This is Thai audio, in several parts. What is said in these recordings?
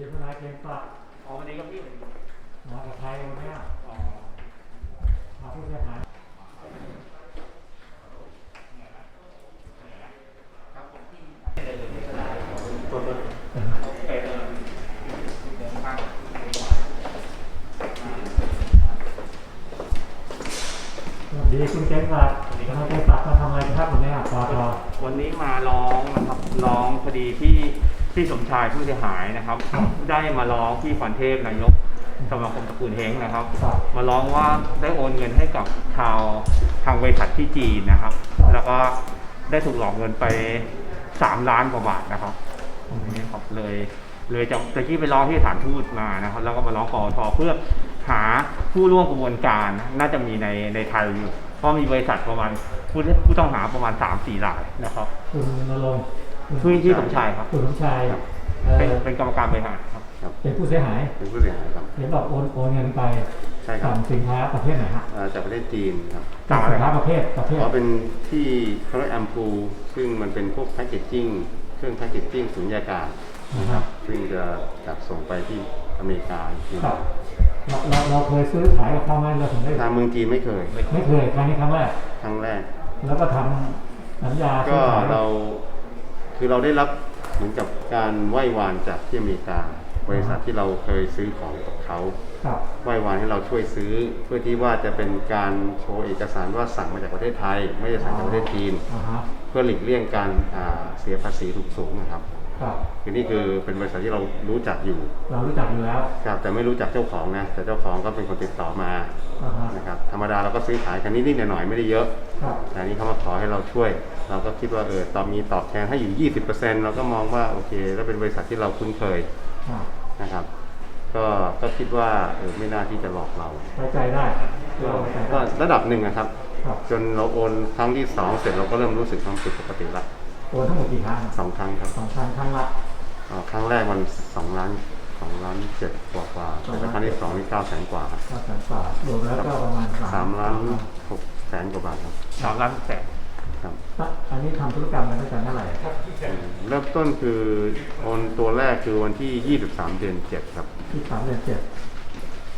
ดีทนายเกียงศักดิ์อ๋อวันนี้ก็พี่มากับใครวันเนี้ยอ๋อมาผู้เสียหายตัวตัวเออเดินข้างสวัสดีคุณเกียงศักดิ์ทนายเกียงศักดิ์มาทำอะไรครับวันเนี้ยปอทวันนี้มาร้องนะครับร้องคดีที่ ที่สมชายผู้เสียหายนะครับ ได้มาร้องที่ฟันเทพนายกสมาคมตระกูลเฮงนะครับ มาร้องว่าได้โอนเงินให้กับชาวทางบริษัทที่จีนนะครับ แล้วก็ได้ถูกหลอกเงินไปสามล้านกว่าบาทนะครับนี่ครับเลยเลยจากตะกี้ไปร้องที่สถานทูตมานะครับ แล้วก็มาร้องปอทเพื่อหาผู้ร่วมกระบวนการน่าจะมีในในไทยอยู่เพราะมีบริษัทประมาณผู้ผู้ต้องหาประมาณสามสี่รายนะครับคุณนรงค์ ชื่อที่สมชายครับคุณสมชายเอ่อเป็นเป็นกรรมการบริหารครับ ครับเป็นผู้เสียหายเป็นผู้เสียหายครับ เห็นบอกโอนโอนเงินไปใช่ครับสั่งสินค้าประเภทไหนฮะเอ่อจากประเทศจีนครับสั่งอะไรสินครัค้าบ ประเภทประเภท เพราะเป็นที่เขาเรียกแอมพูซึ่งมันเป็นพวกแพคเกจจิ้งเครื่องแพคเกจจิ้งสุญญากาศนะครับ ซึ่งจะจัดส่งไปที่อเมริกาครับเราเราเราเคยซื้อขายกับเขาไหมเราถึงได้ทางเมืองจีนไม่เคย ไม่เคยครั้งนี้ครั้งแรกครั้งแรก แล้วก็ทำสัญญาซื้ก็อขายเรา คือเราได้รับเหมือนกับการไหว้วานจากที่อเมริกา บริษัทที่เราเคยซื้อของกับเขาครับไหว้วานให้เราช่วยซื้อ เพื่อที่ว่าจะเป็นการโชว์เอกสารว่าสั่งมาจากประเทศไทย ไม่ได้สั่งจากประเทศจีน อ่าฮะ เพื่อหลีกเลี่ยงการอ่าเสียภาษีถูกสูงนะครับ ครับ คือนี่คือเป็นบริษัทที่เรารู้จักอยู่ เรารู้จักอยู่แล้ว ครับ แต่ไม่รู้จักเจ้าของนะ แต่เจ้าของก็เป็นคนติดต่อมา อ่าฮะ นะครับ ธรรมดาเราก็ซื้อขายกันนิดๆหน่อยๆไม่ได้เยอะ ครับ แต่อันนี้เขามาขอให้เราช่วย เราก็คิดว่าเออตอนมีตอบแทนให้อยู่ 20%เราก็มองว่าโอเค แล้วเป็นบริษัทที่เราคุ้นเคยอ่านะครับ ก็ก็คิดว่าเออไม่น่าที่จะหลอกเรา ไว้ใจได้เราไว้ใจก็ได้ระดับหนึ่งนะครับ ครับ จนเราโอนครั้งที่สองเสร็จเราก็เริ่มรู้สึกความผิดปกติละ โอนทั้งหมดกี่ครั้งสองครั้งครับสองครั้งครั้งละอ่าครั้งแรกมันสองล้านสองล้านเจ็ดกว่ากว่าแต่ครั้งที่สองนี่เก้าแสนกว่าครับก็แสนกว่ารวมแล้วก็ประมาณสามล้านหกแสนกว่าบาทครับสามล้านแสนครับอันนี้ทำธุรกรรมกันตั้งแต่เมื่อไหร่อืมเริ่มต้นคือโอนตัวแรกคือวันที่23เดือน7ครับที่สามเดือนเจ็ด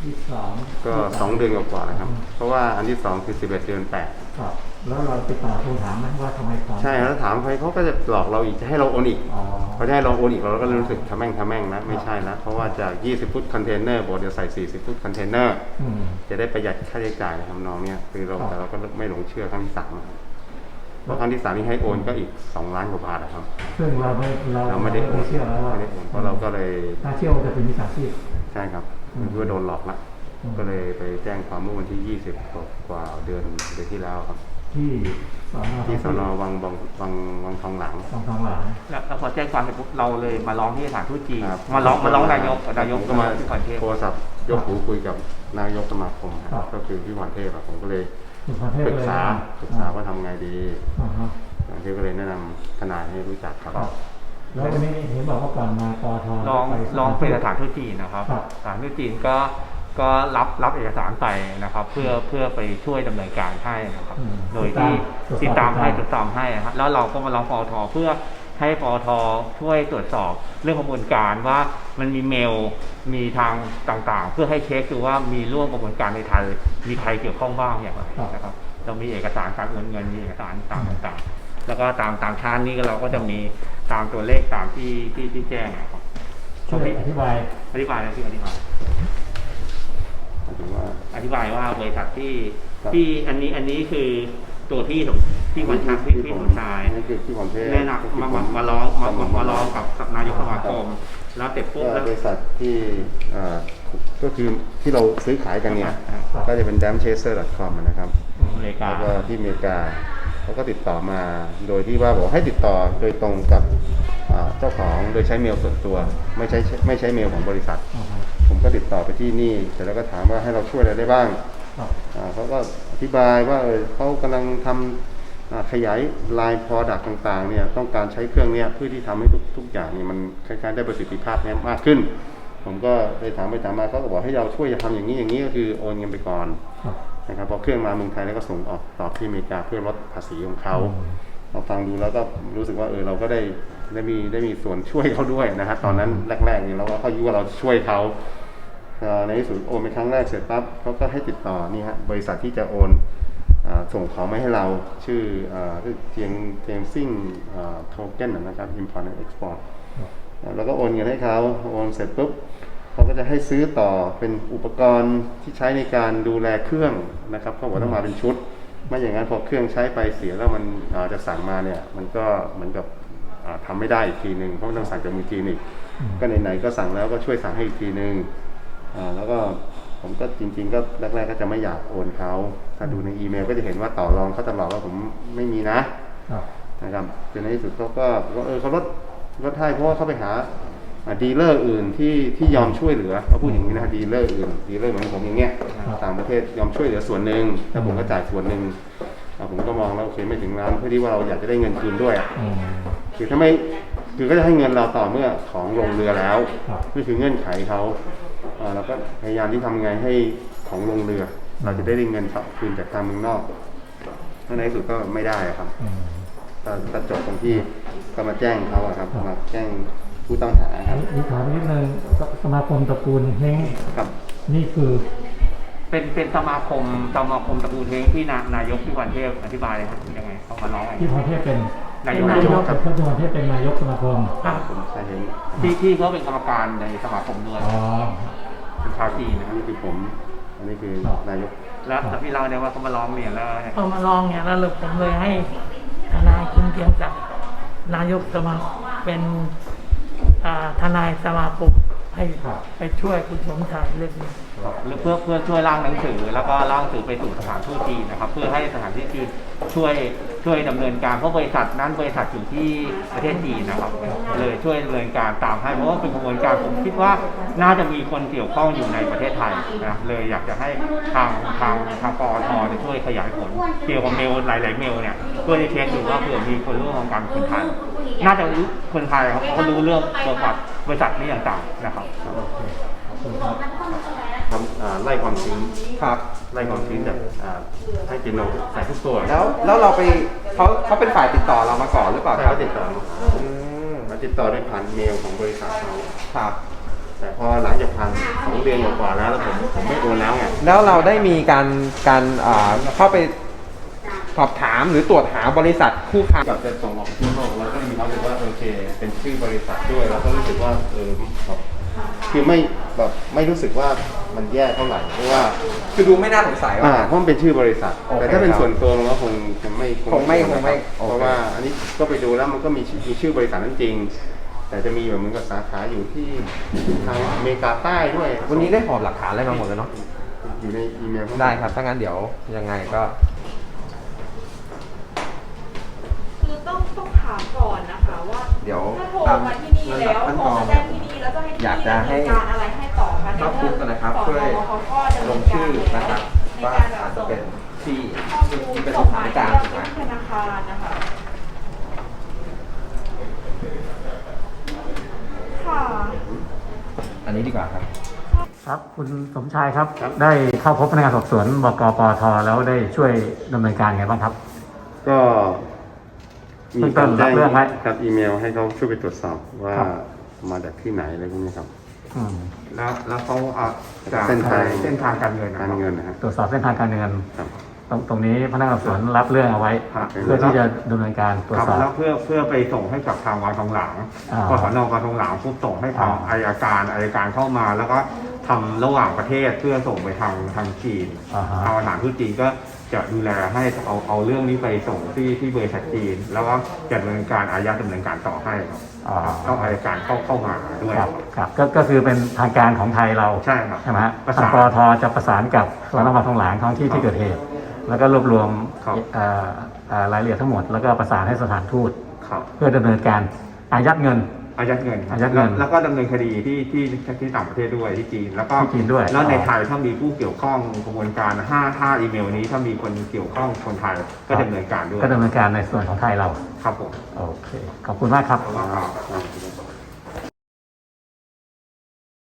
ยี่สิบสองก็สองเดือนกว่าๆนะครับ เพราะว่าอันที่สองคือ11เดือน8ครับ แล้วเราติดต่อโทรถามไหมว่าทำไมของใช่แล้วถามใครเขาก็จะหลอกเราอีกจะให้เราโอนอีกอ๋อพอจะให้เราโอนอีกเราก็รู้สึกทะแม่งทะแม่งแล้วไม่ใช่แล้วเพราะว่าจาก 20 ฟุตคอนเทนเนอร์บอกเดี๋ยวใส่ 40 ฟุตคอนเทนเนอร์อืม จะได้ประหยัดค่าใช้จ่ายในทำนองเนี้ยคือเราครับ แต่เราก็ไม่หลงเชื่อครั้งที่สามนะครับเพราะครั้งที่สามนี่ให้โอนก็อีกสองล้านกว่าบาทนะครับ ซึ่งเราไม่เราเราไม่ได้โอนเชื่อแล้วว่าไม่ได้โอนเพราะเราก็เลย ถ้าเชื่อว่าจะเป็นมิจฉาชีพ ใช่ครับอืมคือว่าโดนหลอกละ อืม ก็เลยไปแจ้งความเมื่อวันที่ 20กว่ากว่าเดือนเดือนที่แล้วครับ ที่สอนอที่สนวังวังวังวังทองหลังทองทองหลางแล้วแล้วพอแจ้งความเสร็จปุ๊บเราเลยมาร้องที่สถานทูตจีนครับมาร้องมาร้องนายกนายกผมก็มาที่ประเทศโทรศัพท์ยกหูคุยกับนายกสมาคมครับก็คือพี่พรเทพอะผมก็เลยคุณพรเทพปรึกเลยษานะปรึกษาว่าทำไงดีอ่าฮะพรเทพก็เลยแนะนำทนายให้รู้จักครับครับแล้ววันนี้เห็นบอกว่าก่อนมาปอทลองไปลองเป็นสถานทูตจีนนะครับครับ สถานทูตจีนก็ ก็รับรับเอกสารไปนะครับ เพื่อเพื่อไปช่วยดำเนินการให้นะครับอืมโดยที่ติติดดตาตามมให้ติติดดตามตามให้นะครับแล้วเราก็มาร้องปอทเพื่อให้ปอทช่วยตรวจสอบเรื่องกระบวนการว่ามันมีเมลมีทางต่างๆ เพื่อให้เช็คดูว่ามีร่วมกระบวนการในไทย มีใครเกี่ยวข้องบ้างอย่างไรนะครับ เรามีเอกสารการโอนเงินมีเอกสารต่างๆแล้วก็ตามตามชาตินี้เราก็จะมีตามตัวเลขตามที่ที่ที่แจ้งนะครับช่วยอธิบายอธิบายนะพี่อธิบายหมาย ถึงว่า อธิบายว่าบริษัทที่ครับที่อันนี้อันนี้คือตัวที่สมที่วันชักที่ที่สมชายนี่คือที่พรเทพแน่นำมามามาร้องมามามาร้องกับกับนายกสมาคมแล้วเสร็จปุ๊บก็แล้ว บริษัทที่เอ่อก็คือที่เราซื้อขายกันเนี่ย ครับ ก็จะเป็น damchaser.com นะครับอเมริกาแล้วก็ที่อเมริกาเขาก็ติดต่อมาโดยที่ว่าบอกให้ติดต่อโดยตรงกับอ่าเจ้าของโดยใช้เมลส่วนตัว ไม่ใช้ไม่ใช้เมลของบริษัทอ่าฮะ ผมก็ติดต่อไปที่นี่เสร็จแล้วก็ถามว่าให้เราช่วยอะไรได้บ้างครับอ่าเขาก็อธิบายว่าเออเขากำลังทำอ่าขยายลายพอดักต่างๆเนี่ยต้องการใช้เครื่องเนี้ยเพื่อที่ทำให้ทุกทุกอย่างเนี่ยมันคล้ายๆได้ประสิทธิภาพเนี่ยมากขึ้น ผมก็ไปถามไปถามมาเขาก็บอกให้เราช่วยจะทำอย่างนี้อย่างนี้ก็คือโอนเงินไปก่อนครับนะครับพอเครื่องมาเมืองไทยแล้วก็ส่งออกต่อที่อเมริกาเพื่อลดภาษีของเขาอืมเราฟังดูแล้วก็รู้สึกว่าเออเราก็ได้ได้มีได้มีส่วนช่วยเขาด้วยนะครับตอนนั้นแรกๆเนี่ยเราก็เขายุว่าเราช่วยเขาเอ่อ ในที่สุดโอนไปครั้งแรกเสร็จปั๊บเขาก็ให้ติดต่อนี่ฮะบริษัทที่จะโอนอาส่งของมาให้เราชื่ออาชื่อเจียงเจมซิ่งโทเก้นนะครับ import and export แล้วก็โอนเงินให้เขาโอนเสร็จปุ๊บเขาก็จะให้ซื้อต่อเป็นอุปกรณ์ที่ใช้ในการดูแลเครื่องนะครับเขาบอกต้องมาเป็นชุด ไม่อย่างนั้นพอเครื่องใช้ไปเสียแล้วมันอ่าจะสั่งมาเนี่ย มันก็เหมือนกับอ่าทำาไม่ได้อีกทีหนึ่งเพราะมันต้องสั่งจากมือทีนอีกก็ไหนๆก็สั่งแล้วก็ช่วยสั่งให้อีกทีหนึ่งอ่า แล้วก็ผมก็จริง ๆ ก็แรก ๆ ก็จะไม่อยากโอนเขาถ้าดูในอีเมลก็จะเห็นว่าต่อรองเขาตลอดว่าผมไม่มีนะครับนะครับจนในที่สุดเขาก็ก็เออเขาลดลดให้เพราะว่าเขาไปหาดีลเลอร์อื่นที่ที่ยอมช่วยเหลือเขาพูดอย่างนี้นะดีลเลอร์อื่นดีลเลอร์เหมือนผมอย่างเงี้ยต่างประเทศยอมช่วยเหลือส่วนหนึ่งแล้วผมก็จ่ายส่วนหนึ่งอะผมก็มองแล้วโอเคไม่ถึงล้านเพื่อที่ว่าเราอยากจะได้เงินคืนด้วยอะอืมคือถ้าไม่คือก็จะให้เงินเราต่อเมื่อของลงเรือแล้วครับนี่คือเงื่อนไขเขาอ่า เราก็พยายามที่ทำไงให้ของลงเรือ เราจะได้ได้เงินคืนจากทางเมืองนอกแล้วในที่สุดก็ไม่ได้อะครับอืมก็ก็จบตรงที่ก็มาแจ้งเขาอะครับครับ มาแจ้งผู้ต้องหาครับ นี่ถามนิดนึงสสมาคมตระกูลเฮงครับ นี่คือเป็นเป็นสมาคมสมาคมตระกูลเฮงที่นานายกที่วันเทพอธิบายเลยครับยังไงเขามาร้องอะไร ที่พรเทพเป็นนายก นายกกับท่านพรเทพเป็นนายกสมาคมครับผมใช่เห็น ที่ที่เขาเป็นกรรมการในสมาคมด้วย อ๋อ เป็นชาวจีนนะอัคนรับนี้คือผม อันนี้คือครับนายก แล้วแต่พี่เล่าเนี่ยว่าเขามาร้องเรียนแล้วเนี่ยพอมาลองเนี่ยแล้วเลยผมเลยให้ทนายคุณเกียงศักดิ์นายกสมาเป็นอ่าทนายสมาคมให้ไปช่วยคุณสมชายเรื่องนี้ หรือเพื่อเพื่อช่วยร่างหนังสือ แล้วก็ร่างหนังสือไปสู่สถานทูตจีนนะครับ เพื่อให้สถานทูตจีน ช่วยช่วยดำเนินการเพราะบริษัทนั้นบริษัทอยู่ที่ประเทศจีนนะครับ เลยช่วยดำเนินการตามให้เพราะว่าเป็นกระบวนการผมคิดว่าน่าจะมีคนเกี่ยวข้องอยู่ในประเทศไทยนะเลยอยากจะให้ทางทางทางปอทช่วยขยายผลเกี่ยวกับเมลหลาย ๆ เมลเนี่ยเพื่อจะเช็คดูว่าเผื่อมีคนร่วมกันคนไทยน่าจะรู้คนไทยครับเขารู้เรื่องบริษัทบริษัทนี้ต่างๆนะครับ ทำอ่าไล่ความชื้นครับ ไล่ความชื้นจากอ่าให้กินนมใส่ทุกตัวแล้วแล้วเราไปเขาเขาเป็นฝ่ายติดต่อเรามาก่อนหรือเปล่าใช่ครับเขาติดต่ออืมมาติดต่อด้วยผ่านเมลของบริษัทเขาครับ แต่พอหลังจากผ่านสองเดือนกว่าๆแล้วแล้วผมผมไม่โอนแล้วไงแล้วเราได้มีการการอ่าเข้าไปสอบถามหรือตรวจหาบริษัทคู่ค้า กับจะส่งออกไปทั่วโลกเราก็มีความรู้สึกว่าโอเค เป็นชื่อบริษัทด้วยเราก็รู้สึกว่าเออแบบ คือไม่แบบไม่รู้สึกว่ามันแย่เท่าไหร่เพราะว่าคือดูไม่น่าสงสัยอ่าว่า เพราะมันเป็นชื่อบริษัท โอเคแต่ถ้าเป็นครับส่วนตัวมันก็คงคงไม่คงไม่โอนคงไม่นะครับโอเค เพราะว่าอันนี้ก็ไปดูแล้วมันก็มีชื่อมีชื่อบริษัทนั้นจริง แต่จะมีแบบเหมือนกับสาขาอยู่ที่ทางอเมริกาใต้ด้วยวันนี้ได้หอบหลักฐานอะไรมาหมดเลยเนาะ อยู่ในอีเมลข้างนได้ครับ ถ้างั้นเดี๋ยวยังไงก็ คือต้องต้องถามก่อนนะคะว่าเดี๋ยวถ้าโทรตามมาที่นี่แล้วขั้นโทตรอนมาแจ้ง ที่นี่แล้วจะให้ที่อยากจะนี่ให้ดำเนินการอะไรให้ต่อคะครอบคลุมกันนะครับสอช่วยเขาก็ดำลเนิงนกาชื่ออยู่แล้วนะครับในว่าการแบบอาจจะส่งเป็นที่ข้อมูลที่เป็นส่สงถานหมายการเรื่ณ์องถูกไหมไปที่ธนาคารนะคะค่ะอันนี้ดีกว่าครับ ครับคุณสมชายครับ ได้เข้าพบพนักงานสอบสวนบกปทแล้วได้ช่วยดำเนินการไงบ้างครับ ก็มีเพิ่กามรเติมรับแจ้งเรื่องไว้ครับอีเมลให้เขาช่วยไปตรวจสอบว่าครับ มาจากที่ไหนอะไรพวกนี้ครับ อืมแล้วแล้วเขาเอาจากเส้นทาง เส้นทางการเงินนะคการรับเงินนะฮะ ตรวจสอบเส้นทางการเงินครับ ตรงตรงนี้พนักงานสอบสวนรับเรื่องเอาไว้ ครับ เพื่อที่จะดำเนินการตรวจครับสอบ แล้วเพื่อเพื่อไปส่งให้กับทางวานทองหลางอ่ากศนวานทองหลางปุ๊บส่งให้ทางอ่า อายการอายการเข้ามา แล้วก็ทำระหว่างประเทศเพื่อส่งไปทางทางจีนอ่าฮะ ทางสถานทูตจีนก็ จะดูแลให้เอาเอาเรื่องนี้ไปส่งที่ที่บริษัทจีน แล้วก็จะดำเนินการอายัดดำเนินการต่อให้ครับอ่าต้องอายการเข้าเข้ามาด้วย ครับครับก็ก็คือเป็นทางการของไทยเราใช่ครับ ใช่ไหมฮะประทาสางนปทจะประสานกับสำนักงานทองหลางท้องที่ที่เกิดเหตุ แล้วก็รวบรวมครับ เอ่อเอ่อรายละเอียดทั้งหมด แล้วก็ประสานให้สถานทูต ครับ เพื่อดำเนินการอายัดเงิน อายัดเงินครับอายัดเงินแล้วแล้วก็ดำเนินคดีที่ที่ที่ต่างประเทศด้วยที่จีนแล้วก็ที่จีนด้วย แล้วในอ๋อไทยถ้ามีผู้เกี่ยวข้องกระบวนการห้าห้าอีเมลนี้ถ้ามีคนเกี่ยวข้องคนไทยก็ดำเนินการด้วยก็ดำเนินการในส่วนของไทยเรา ครับผมโอเค ขอบคุณมากครับ ขอบคุณครับครับ